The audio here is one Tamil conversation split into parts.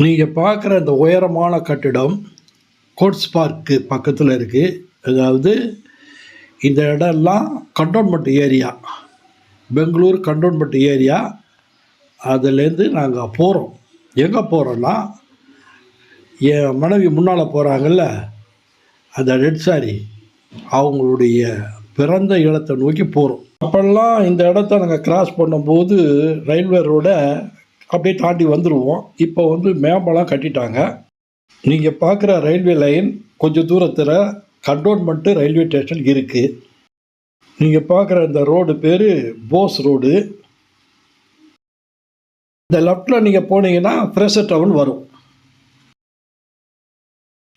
நீங்கள் பார்க்குற இந்த உயரமான கட்டிடம் கோட்ஸ் பார்க்கு பக்கத்தில் இருக்குது அதாவது இந்த இடம்லாம் cantonment area. Bangalore cantonment area. அதுலேருந்து நாங்கள் போகிறோம் எங்கே போகிறோன்னா என் மனைவி முன்னால் போகிறாங்கல்ல அந்த ரெட் சாரி அவங்களுடைய பிறந்த இடத்தை நோக்கி போகிறோம் அப்போல்லாம் இந்த இடத்த நாங்கள் கிராஸ் பண்ணும்போது ரயில்வே ரோடை அப்படியே தாண்டி வந்துடுவோம் இப்போ வந்து மேம்பலம் கட்டிட்டாங்க. நீங்கள் பார்க்குற ரயில்வே லைன் கொஞ்சம் தூரத்தில் கண்டோன்மெண்ட்டு ரயில்வே ஸ்டேஷன் இருக்குது நீங்கள் பார்க்குற இந்த ரோடு பேர் போஸ் ரோடு. இந்த லெஃப்டில் நீங்கள் போனீங்கன்னா ஃப்ரெஷர் டவுன் வரும்.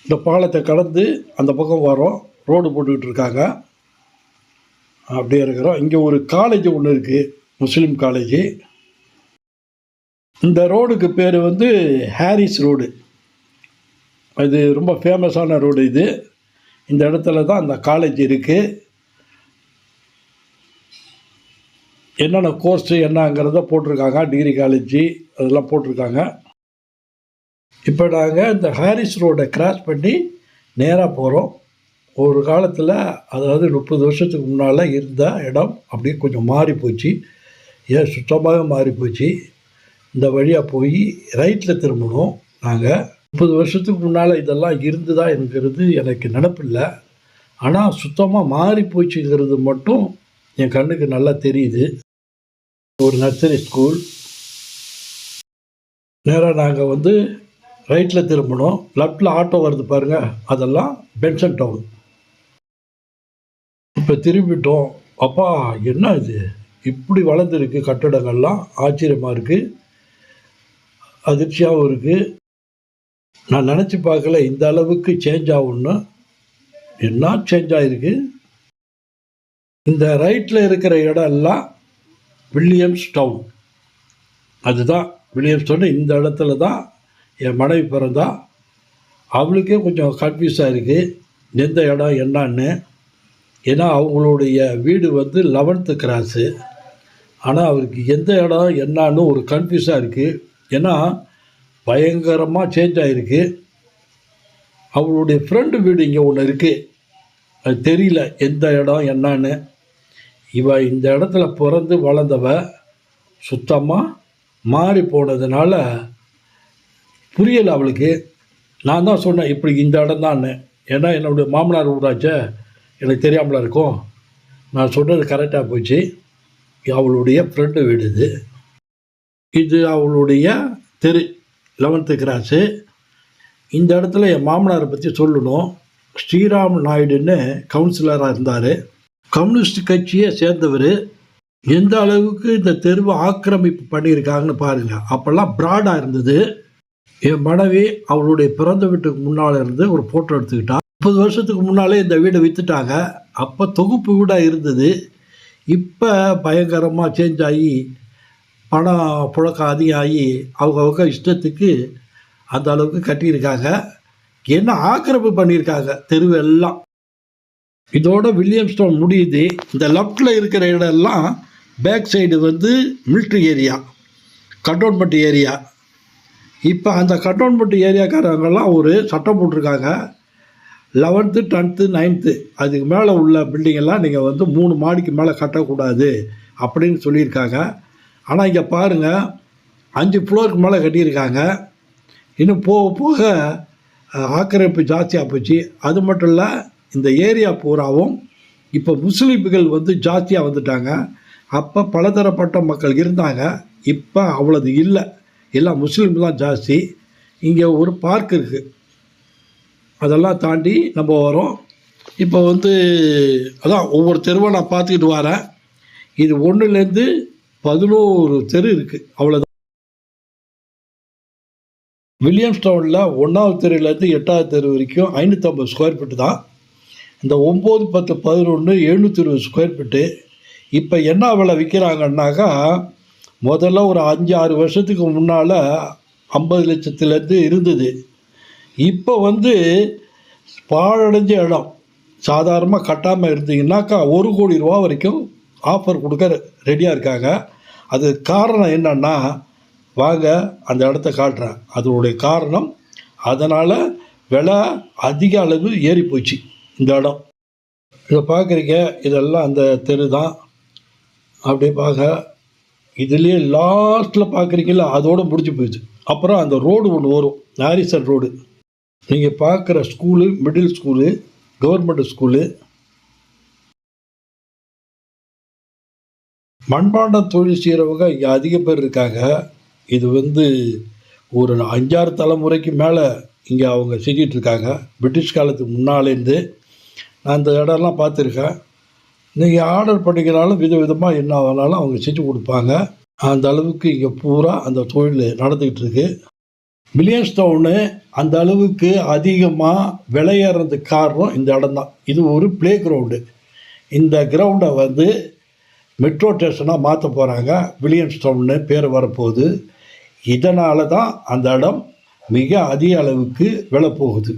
இந்த பாலத்தை கடந்து அந்த பக்கம் வரோம். ரோடு போட்டுக்கிட்டு இருக்காங்க. அப்படியே இருக்கிறோம். இங்கே ஒரு காலேஜ் ஒன்று இருக்குது முஸ்லீம் காலேஜ் இந்த ரோடுக்கு பேர் வந்து ஹாரிஸ் ரோடு. இது ரொம்ப ஃபேமஸான ரோடு இது. இந்த இடத்துல தான் அந்த காலேஜ் இருக்குது என்னென்ன கோர்ஸு என்னங்கிறத போட்டிருக்காங்க. டிகிரி காலேஜு அதெல்லாம் போட்டிருக்காங்க. இப்போ நாங்கள் இந்த ஹாரிஸ் ரோடை கிராஸ் பண்ணி நேராக போகிறோம் ஒரு காலத்தில் அதாவது முப்பது வருஷத்துக்கு முன்னால் இருந்த இடம் அப்படியே கொஞ்சம் மாறி போச்சு ஏன் சுத்தமாகவே மாறி போச்சு இந்த வழியாக போய் ரைட்டில் திரும்பணும். நாங்கள் முப்பது வருஷத்துக்கு முன்னால் இதெல்லாம் இருந்ததா என்கிறது எனக்கு நினப்பில்லை. ஆனால் சுத்தமாக மாறி போச்சுங்கிறது மட்டும் என் கண்ணுக்கு நல்லா தெரியுது. ஒரு நர்சரி ஸ்கூல் நேராக நாங்கள் வந்து ரைட்டில் திரும்பணும். லெஃப்டில் ஆட்டோ வருது பாருங்கள் அதெல்லாம் பென்சன் டவுன் இப்போ திரும்பிட்டோம். அப்பா என்ன இது? இப்படி வளர்ந்துருக்கு கட்டடங்கள்லாம். ஆச்சரியமாக இருக்குது அதிர்ச்சியாகவும் இருக்குது நான் நினச்சி பார்க்கல இந்த அளவுக்கு சேஞ்ச் ஆகும்னு. என்ன சேஞ்ச் ஆகிருக்கு இந்த ரைட்டில் இருக்கிற இடம் எல்லாம் வில்லியம்ஸ் டவுன் அதுதான் வில்லியம்ஸ் டவுன் இந்த இடத்துல தான் என் மனைவி பிறந்தா. அவளுக்கே கொஞ்சம் கன்ஃபியூஸாக இருக்குது எந்த இடம் என்னான்னு. ஏன்னா அவங்களுடைய வீடு வந்து லெவன்த்து கிராஸு ஆனால் அவருக்கு எந்த இடம் என்னான்னு ஒரு கன்ஃபியூஸாக இருக்குது ஏன்னா பயங்கரமாக சேஞ்ச் ஆகிருக்கு அவளுடைய ஃப்ரெண்டு வீடு இங்கே ஒன்று இருக்குது அது தெரியல எந்த இடம் என்னான்னு. இவ இந்த இடத்துல பிறந்து வளர்ந்தவ சுத்தமாக மாறி போனதுனால புரியலை அவளுக்கு. நான் தான் சொன்னேன் இப்படி இந்த இடம் தான் ஏன்னா என்னுடைய மாமனார் ஊராச்சே எனக்கு தெரியாமல இருக்கும். நான் சொன்னது கரெக்டாக போச்சு. அவளுடைய ஃப்ரெண்டு வீடு இது. இது அவளுடைய தெரு லெவன்த்து கிராஸு இந்த இடத்துல என் மாமனாரை பற்றி சொல்லணும். ஸ்ரீராம் நாயுடுன்னு கவுன்சிலராக இருந்தார். கம்யூனிஸ்ட் கட்சியை சேர்ந்தவர். எந்த அளவுக்கு இந்த தெருவை ஆக்கிரமிப்பு பண்ணியிருக்காங்கன்னு பாருங்கள் அப்போல்லாம் ப்ராடாக இருந்தது. என் மனைவி அவளுடைய பிறந்த வீட்டுக்கு முன்னால் இருந்து ஒரு ஃபோட்டோ எடுத்துக்கிட்டா. முப்பது வருஷத்துக்கு முன்னாலே இந்த வீடை விற்றுட்டாங்க அப்போ தொகுப்பு வீடாக இருந்தது. இப்போ பயங்கரமாக சேஞ்ச் ஆகி பணம் புழக்கம் அதிகமாகி அவங்கவுங்க இஷ்டத்துக்கு அந்த அளவுக்கு கட்டியிருக்காங்க. என்ன ஆக்கிரமிப்பு பண்ணியிருக்காங்க? தெருவெல்லாம். இதோட இதோட வில்லியம்ஸ்டோன் முடியுது. இந்த லெஃப்டில் இருக்கிற இடம்லாம் பேக் சைடு வந்து மிலிட்ரி ஏரியா கண்டோன்மெண்ட் ஏரியா. இப்போ அந்த கண்டோன்மெண்ட் ஏரியாக்காரங்கெல்லாம் ஒரு சட்டம் போட்டிருக்காங்க. லெவன்த்து டென்த்து நைன்த்து அதுக்கு மேலே உள்ள பில்டிங்கெல்லாம் நீங்கள் வந்து மூணு மாடிக்கு மேலே கட்டக்கூடாது அப்படின்னு சொல்லியிருக்காங்க. ஆனால் இங்கே பாருங்கள் அஞ்சு ஃப்ளோருக்கு மேலே கட்டியிருக்காங்க. இன்னும் போக போக ஆக்கிரமிப்பு ஜாஸ்தியாக போச்சு. அது மட்டும் இல்லை இந்த ஏரியா பூராவும் இப்போ முஸ்லீம்கள் வந்து ஜாஸ்தியாக வந்துட்டாங்க. அப்போ பலதரப்பட்ட மக்கள் இருந்தாங்க. இப்போ அவ்வளோது இல்லை. எல்லாம் முஸ்லீம் தான் ஜாஸ்தி. இங்கே ஒரு பார்க் இருக்குது அதெல்லாம் தாண்டி நம்ம வரோம். இப்போ வந்து அதான் ஒவ்வொரு தெருவை நான் பார்த்துக்கிட்டு வரேன். இது ஒன்றுலேருந்து பதினோரு தெரு இருக்குது அவ்வளோதான் வில்லியம்ஸ் டவுனில் ஒன்றாவது தெருலேருந்து எட்டாவது தெரு வரைக்கும் ஐநூற்றம்பது ஸ்கொயர் ஃபீட்டு தான். இந்த ஒம்பது பத்து பதினொன்று எழுநூற்றி இருபது ஸ்கொயர் ஃபீட்டு இப்போ என்ன விலை விற்கிறாங்கன்னாக்கா முதல்ல ஒரு அஞ்சு ஆறு வருஷத்துக்கு முன்னால் ஐம்பது லட்சத்துலேருந்து இருந்தது. இப்போ வந்து பாழடைஞ்ச இடம். சாதாரணமாக கட்டாமல் இருந்தீங்கன்னாக்கா ஒரு கோடி ரூபா வரைக்கும் ஆஃபர் கொடுக்க ரெடியாக இருக்காங்க. அது காரணம் என்னன்னா வாங்க அந்த இடத்த காட்டுறேன். அதனுடைய காரணம் அதனால் விலை அதிக அளவு ஏறி போச்சு இந்த இடம். இதை பார்க்குறீங்க இதெல்லாம் அந்த தெரு தான். அப்படியே பார்க்க இதுலேயே லாஸ்ட்டில் பார்க்குறீங்களா அதோட முடிஞ்சு போயிடுச்சு. அப்புறம் அந்த ரோடு ஒன்று வரும் நாரிசன் ரோடு நீங்கள் பார்க்குற school middle school government school மண்பாண்டம் தொழில் செய்கிறவங்க இங்கே அதிக பேர் இருக்காங்க. இது வந்து ஒரு அஞ்சாறு தலைமுறைக்கு மேலே இங்கே அவங்க செஞ்சிகிட்ருக்காங்க பிரிட்டிஷ் காலத்துக்கு முன்னாலேருந்து நான் அந்த இடம்லாம் பார்த்துருக்கேன். நீங்கள் ஆர்டர் பண்ணிக்கிறாலும் வித விதமாக என்ன ஆனாலும் அவங்க செஞ்சு கொடுப்பாங்க. அந்த அளவுக்கு இங்கே பூரா அந்த தொழில் நடந்துக்கிட்டு இருக்கு. மில்லியன்ஸ் டவுனு அந்த அளவுக்கு அதிகமாக விளையாடுறதுக்கு காரணம் இந்த இடம் தான் இது ஒரு ப்ளே கிரவுண்டு. இந்த கிரவுண்டை வந்து மெட்ரோ ஸ்டேஷனாக மாற்ற போகிறாங்க வில்லியன்ஸ் டவுன்னு பேர் வரப்போகுது. இதனால தான் அந்த இடம் மிக அதிக அளவுக்கு விலை போகுது